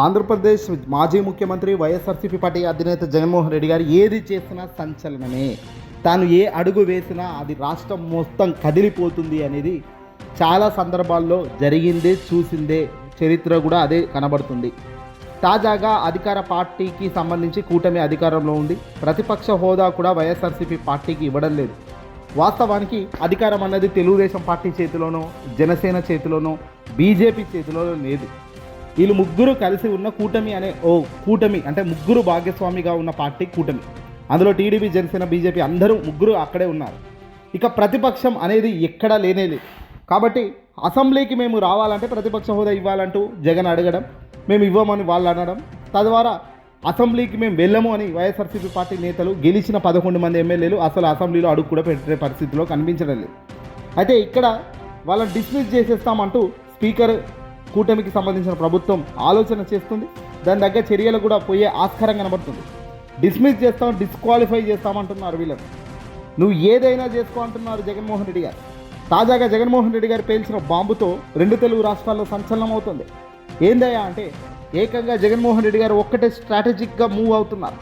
ఆంధ్రప్రదేశ్ మాజీ ముఖ్యమంత్రి వైఎస్ఆర్సీపీ పార్టీ అధినేత జగన్మోహన్ రెడ్డి గారు ఏది చేసినా సంచలనమే. తాను ఏ అడుగు వేసినా అది రాష్ట్రం మొత్తం కదిలిపోతుంది అనేది చాలా సందర్భాల్లో జరిగిందే చూసిందే చరిత్ర కూడా అదే కనబడుతుంది. తాజాగా అధికార పార్టీకి సంబంధించి కూటమి అధికారంలో ఉంది. ప్రతిపక్ష హోదా కూడా వైఎస్ఆర్సీపీ పార్టీకి ఇవ్వడం లేదు. వాస్తవానికి అధికారం అన్నది తెలుగుదేశం పార్టీ చేతిలోనో జనసేన చేతిలోనో బీజేపీ చేతిలోనో లేదు. వీళ్ళు ముగ్గురు కలిసి ఉన్న కూటమి అనే ఓ కూటమి అంటే ముగ్గురు భాగస్వామిగా ఉన్న పార్టీ కూటమి. అందులో టీడీపీ జనసేన బీజేపీ అందరూ ముగ్గురు అక్కడే ఉన్నారు. ఇక ప్రతిపక్షం అనేది ఎక్కడా లేనేది. కాబట్టి అసెంబ్లీకి మేము రావాలంటే ప్రతిపక్ష హోదా ఇవ్వాలంటూ జగన్ అడగడం మేము ఇవ్వమని వాళ్ళు అనడం తద్వారా అసెంబ్లీకి మేము వెళ్ళము అని వైఎస్ఆర్సీపీ పార్టీ నేతలు గెలిచిన పదకొండు మంది ఎమ్మెల్యేలు అసలు అసెంబ్లీలో అడుగు కూడా పెట్టే పరిస్థితిలో కనిపించడం లేదు. అయితే ఇక్కడ వాళ్ళని డిస్మిస్ చేసేస్తామంటూ స్పీకర్ కూటమికి సంబంధించిన ప్రభుత్వం ఆలోచన చేస్తుంది. దాని దగ్గర చర్యలు కూడా పోయే ఆస్కారం కనబడుతుంది. డిస్మిస్ చేస్తాం డిస్క్వాలిఫై చేస్తామంటున్నారు వీళ్ళని. నువ్వు ఏదైనా చేసుకో అంటున్నారు జగన్మోహన్ రెడ్డి గారు. తాజాగా జగన్మోహన్ రెడ్డి గారు పేల్చిన బాంబుతో రెండు తెలుగు రాష్ట్రాల్లో సంచలనం అవుతుంది ఏందయ్యా అంటే ఏకంగా జగన్మోహన్ రెడ్డి గారు ఒక్కటే స్ట్రాటజిక్గా మూవ్ అవుతున్నారు.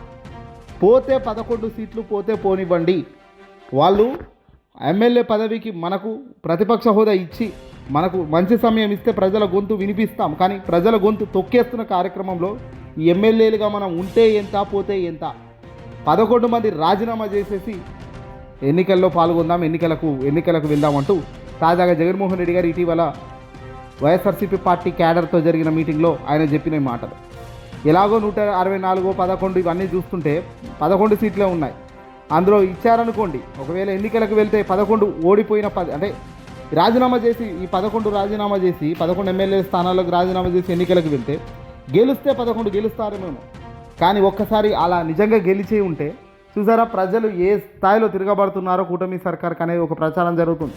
పోతే పదకొండు సీట్లు పోతే పోనివ్వండి. వాళ్ళు ఎమ్మెల్యే పదవికి మనకు ప్రతిపక్ష హోదా ఇచ్చి మనకు మంచి సమయం ఇస్తే ప్రజల గొంతు వినిపిస్తాం. కానీ ప్రజల గొంతు తొక్కేస్తున్న కార్యక్రమంలో ఈ ఎమ్మెల్యేలుగా మనం ఉంటే ఎంత పోతే ఎంత? పదకొండు మంది రాజీనామా చేసేసి ఎన్నికల్లో పాల్గొందాం ఎన్నికలకు ఎన్నికలకు వెళ్దామంటూ తాజాగా జగన్మోహన్ రెడ్డి గారు ఇటీవల వైఎస్ఆర్సీపీ పార్టీ క్యాడర్తో జరిగిన మీటింగ్లో ఆయన చెప్పిన మాటలు ఎలాగో నూట అరవై నాలుగు పదకొండు ఇవన్నీ చూస్తుంటే పదకొండు సీట్లే ఉన్నాయి. అందులో ఇచ్చారనుకోండి ఒకవేళ ఎన్నికలకు వెళ్తే పదకొండు ఓడిపోయిన పది అంటే రాజీనామా చేసి ఈ పదకొండు రాజీనామా చేసి పదకొండు ఎమ్మెల్యే స్థానాలకు రాజీనామా చేసి ఎన్నికలకు వెళ్తే గెలిస్తే పదకొండు గెలుస్తారేమేమో కానీ ఒక్కసారి అలా నిజంగా గెలిచి ఉంటే చూసారా ప్రజలు ఏ స్థాయిలో తిరగబడుతున్నారో కూటమి సర్కార్కి అనేది ఒక ప్రచారం జరుగుతుంది.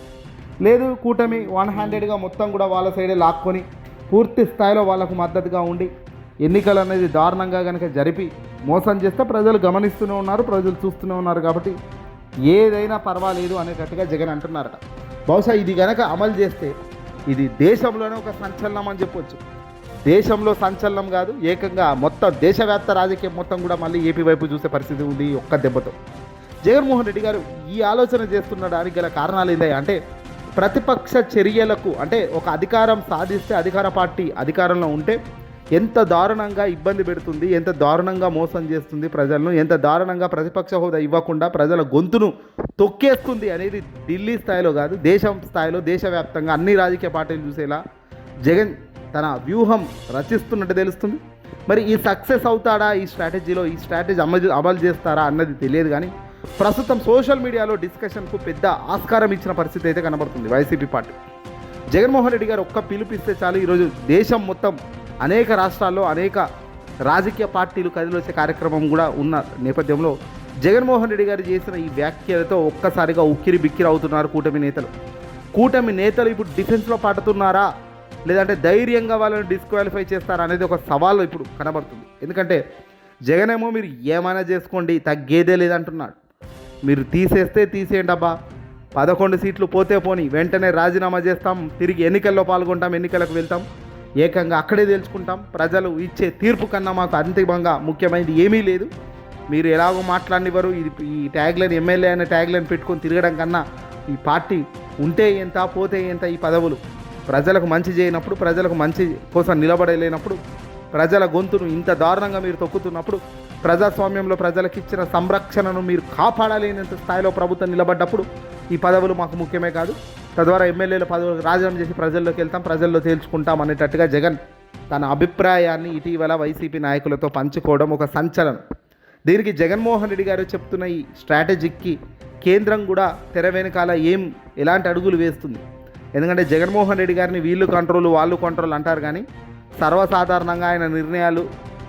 లేదు కూటమి వన్ హ్యాండెడ్గా మొత్తం కూడా వాళ్ళ సైడే లాక్కొని పూర్తి స్థాయిలో వాళ్ళకు మద్దతుగా ఉండి ఎన్నికలు అనేది దారుణంగా కనుక జరిపి మోసం చేస్తే ప్రజలు గమనిస్తూనే ఉన్నారు ప్రజలు చూస్తూనే ఉన్నారు కాబట్టి ఏదైనా పర్వాలేదు అనేటట్టుగా జగన్ అంటున్నారట. బహుశా ఇది కనుక అమలు చేస్తే ఇది దేశంలోనే ఒక సంచలనం అని చెప్పొచ్చు. దేశంలో సంచలనం కాదు ఏకంగా మొత్తం దేశవ్యాప్త రాజకీయం మొత్తం కూడా మళ్ళీ ఏపీ వైపు చూసే పరిస్థితి ఉంది ఒక్క దెబ్బతో. జగన్మోహన్ రెడ్డి గారు ఈ ఆలోచన చేస్తున్నడానికి గల కారణాలు ఏంటాయి అంటే ప్రతిపక్ష చర్యలకు అంటే ఒక అధికారం సాధిస్తే అధికార పార్టీ అధికారంలో ఉంటే ఎంత దారుణంగా ఇబ్బంది పెడుతుంది ఎంత దారుణంగా మోసం చేస్తుంది ప్రజలను ఎంత దారుణంగా ప్రతిపక్ష హోదా ఇవ్వకుండా ప్రజల గొంతును తొక్కేస్తుంది అనేది ఢిల్లీ స్థాయిలో కాదు దేశం స్థాయిలో దేశవ్యాప్తంగా అన్ని రాజకీయ పార్టీలు చూసేలా జగన్ తన వ్యూహం రచిస్తున్నట్టు తెలుస్తుంది. మరి ఈ సక్సెస్ అవుతాడా ఈ స్ట్రాటజీలో ఈ స్ట్రాటజీ అమలు అమలు చేస్తారా అన్నది తెలియదు కానీ ప్రస్తుతం సోషల్ మీడియాలో డిస్కషన్కు పెద్ద ఆస్కారం ఇచ్చిన పరిస్థితి అయితే కనబడుతుంది వైసీపీ పార్టీ. జగన్మోహన్ రెడ్డి గారు ఒక్క పిలుపిస్తే చాలు ఈరోజు దేశం మొత్తం అనేక రాష్ట్రాల్లో అనేక రాజకీయ పార్టీలు కదిలొచ్చే కార్యక్రమం కూడా ఉన్న నేపథ్యంలో జగన్మోహన్ రెడ్డి గారు చేసిన ఈ వ్యాఖ్యలతో ఒక్కసారిగా ఉక్కిరి బిక్కిరి అవుతున్నారు కూటమి నేతలు. కూటమి నేతలు ఇప్పుడు డిఫెన్స్లో పాడుతున్నారా లేదంటే ధైర్యంగా వాళ్ళని డిస్క్వాలిఫై చేస్తారా అనేది ఒక సవాల్ ఇప్పుడు కనబడుతుంది. ఎందుకంటే జగన్ ఏమో మీరు ఏమైనా చేసుకోండి తగ్గేదే లేదంటున్నాడు. మీరు తీసేస్తే తీసేయండి అబ్బా. పదకొండు సీట్లు పోతే పోని వెంటనే రాజీనామా చేస్తాం తిరిగి ఎన్నికల్లో పాల్గొంటాం ఎన్నికలకు వెళ్తాం. ఏకంగా అక్కడే తెలుసుకుంటాం ప్రజలు ఇచ్చే తీర్పు కన్నా మాకు అంతిమంగా ముఖ్యమైనది ఏమీ లేదు. మీరు ఎలాగో మాట్లాడినవారు ఇది ఈ ట్యాగ్లైన్ ఎమ్మెల్యే అనే ట్యాగ్లైన్ పెట్టుకొని తిరగడం కన్నా ఈ పార్టీ ఉంటే ఎంత పోతే ఎంత ఈ పదవులు. ప్రజలకు మంచి చేయనప్పుడు ప్రజలకు మంచి కోసం నిలబడలేనప్పుడు ప్రజల గొంతును ఇంత దారుణంగా మీరు తొక్కుతున్నప్పుడు ప్రజాస్వామ్యంలో ప్రజలకు ఇచ్చిన సంరక్షణను మీరు కాపాడలేనంత స్థాయిలో ప్రభుత్వం నిలబడ్డప్పుడు ఈ పదవులు మాకు ముఖ్యమే కాదు. తద్వారా ఎమ్మెల్యేల పదవులకు రాజీనామా చేసి ప్రజల్లోకి వెళ్తాం ప్రజల్లో తేల్చుకుంటాం అనేటట్టుగా జగన్ తన అభిప్రాయాన్ని ఇటీవల వైసీపీ నాయకులతో పంచుకోవడం ఒక సంచలనం. దీనికి జగన్మోహన్ రెడ్డి గారు చెప్తున్న ఈ స్ట్రాటజీకి కేంద్రం కూడా తెర వెనకాల ఏం ఎలాంటి అడుగులు వేస్తుంది? ఎందుకంటే జగన్మోహన్ రెడ్డి గారిని వీళ్ళు కంట్రోల్ వాళ్ళు కంట్రోల్ అంటారు కానీ సర్వసాధారణంగా ఆయన నిర్ణయాలు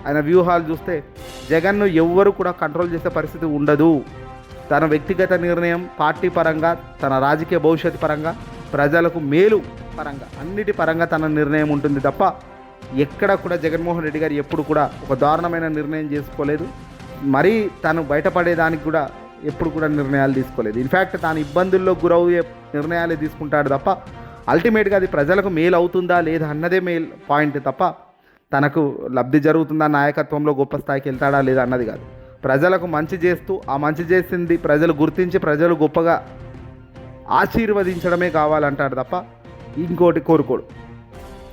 ఆయన వ్యూహాలు చూస్తే జగన్ను ఎవ్వరు కూడా కంట్రోల్ చేసే పరిస్థితి ఉండదు. తన వ్యక్తిగత నిర్ణయం పార్టీ పరంగా తన రాజకీయ భవిష్యత్ పరంగా ప్రజలకు మేలు పరంగా అన్నిటి పరంగా తన నిర్ణయం ఉంటుంది తప్ప ఎక్కడ కూడా జగన్మోహన్ రెడ్డి గారు ఎప్పుడు కూడా ఒక దారుణమైన నిర్ణయం చేసుకోలేదు. మరీ తను బయటపడేదానికి కూడా ఎప్పుడు కూడా నిర్ణయాలు తీసుకోలేదు. ఇన్ఫ్యాక్ట్ తాను ఇబ్బందుల్లో గురవుయే నిర్ణయాలే తీసుకుంటాడు తప్ప అల్టిమేట్గా అది ప్రజలకు మేలు అవుతుందా లేదా అన్నదే మేల్ పాయింట్ తప్ప తనకు లబ్ధి జరుగుతుందా నాయకత్వంలో గొప్ప స్థాయికి వెళ్తాడా లేదా అన్నది కాదు. ప్రజలకు మంచి చేస్తూ ఆ మంచి చేసింది ప్రజలు గుర్తించి ప్రజలు గొప్పగా ఆశీర్వదించడమే కావాలంటాడు తప్ప ఇంకోటి కోరుకోడు.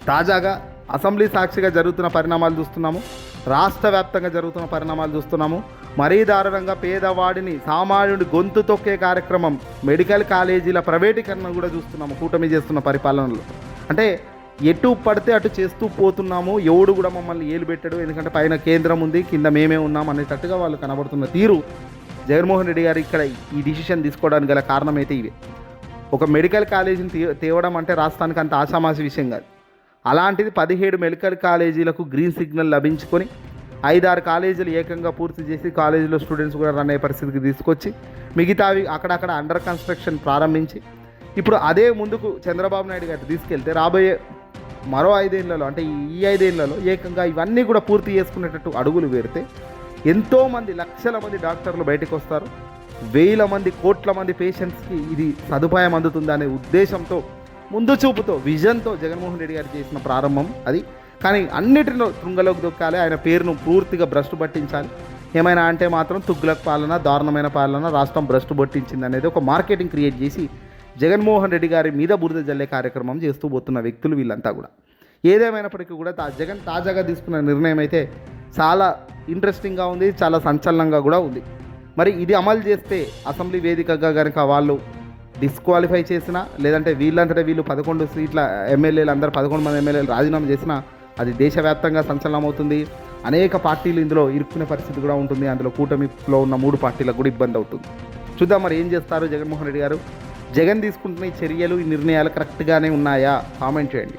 తాజాగా అసెంబ్లీ సాక్షిగా జరుగుతున్న పరిణామాలు చూస్తున్నాము. రాష్ట్ర వ్యాప్తంగా జరుగుతున్న పరిణామాలు చూస్తున్నాము. మరీ దారుణంగా పేదవాడిని సామాన్యుడి గొంతు తొక్కే కార్యక్రమం మెడికల్ కాలేజీల ప్రైవేటీకరణ కూడా చూస్తున్నాము. కూటమి చేస్తున్న పరిపాలనలో. అంటే ఎటు పడితే అటు చేస్తూ పోతున్నాము ఎవడు కూడా మమ్మల్ని ఏలు పెట్టాడు ఎందుకంటే పైన కేంద్రం ఉంది కింద మేమే ఉన్నాం అనేటట్టుగా వాళ్ళు కనబడుతున్న తీరు. జగన్మోహన్ రెడ్డి గారు ఇక్కడ ఈ డిసిషన్ తీసుకోవడానికి గల కారణం అయితే ఇవే. ఒక మెడికల్ కాలేజీని తేవడం అంటే రాష్ట్రానికి అంత ఆషామాసి విషయం కాదు. అలాంటిది పదిహేడు మెడికల్ కాలేజీలకు గ్రీన్ సిగ్నల్ లభించుకొని ఐదారు కాలేజీలు ఏకంగా పూర్తి చేసి కాలేజీలో స్టూడెంట్స్ కూడా రన్ అయ్యే పరిస్థితికి తీసుకొచ్చి మిగతావి అక్కడక్కడ అండర్ కన్స్ట్రక్షన్ ప్రారంభించి ఇప్పుడు అదే ముందుకు చంద్రబాబు నాయుడు గారు తీసుకెళ్తే రాబోయే మరో ఐదేళ్ళలో అంటే ఈ ఐదేళ్ళలో ఏకంగా ఇవన్నీ కూడా పూర్తి చేసుకునేటట్టు అడుగులు పెడితే ఎంతోమంది లక్షల మంది డాక్టర్లు బయటకు వస్తారు. వేల మంది కోట్ల మంది పేషెంట్స్కి ఇది సదుపాయం అందుతుందనే ఉద్దేశంతో ముందు చూపుతో విజన్తో జగన్మోహన్ రెడ్డి గారు చేసిన ప్రారంభం అది. కానీ అన్నిటిలో తృంగలోకి దొక్కాలి ఆయన పేరును పూర్తిగా భ్రష్టు పట్టించాలి. ఏమైనా అంటే మాత్రం తుగ్గులకు పాలన దారుణమైన పాలన రాష్ట్రం భ్రష్టు పట్టించింది అనేది ఒక మార్కెటింగ్ క్రియేట్ చేసి జగన్మోహన్ రెడ్డి గారి మీద బురద జల్లే కార్యక్రమం చేస్తూ పోతున్న వ్యక్తులు వీళ్ళంతా కూడా. ఏదేమైనప్పటికీ కూడా తా జగన్ తాజాగా తీసుకున్న నిర్ణయం అయితే చాలా ఇంట్రెస్టింగ్గా ఉంది చాలా సంచలనంగా కూడా ఉంది. మరి ఇది అమలు చేస్తే అసెంబ్లీ వేదికగా కనుక వాళ్ళు డిస్క్వాలిఫై చేసినా లేదంటే వీళ్ళంతటే వీళ్ళు పదకొండు సీట్ల ఎమ్మెల్యేలు అందరూ పదకొండు మంది ఎమ్మెల్యేలు రాజీనామా చేసినా అది దేశవ్యాప్తంగా సంచలనం అవుతుంది అనేక పార్టీలు ఇందులో ఇరుక్కునే పరిస్థితి కూడా ఉంటుంది. అందులో కూటమిలో ఉన్న మూడు పార్టీలకు కూడా ఇబ్బంది అవుతుంది. చూద్దాం మరి ఏం చేస్తారు జగన్మోహన్ రెడ్డి గారు? జగన్ తీసుకుంటున్న ఈ చర్యలు ఈ నిర్ణయాలు కరెక్ట్గానే ఉన్నాయా? కామెంట్ చేయండి.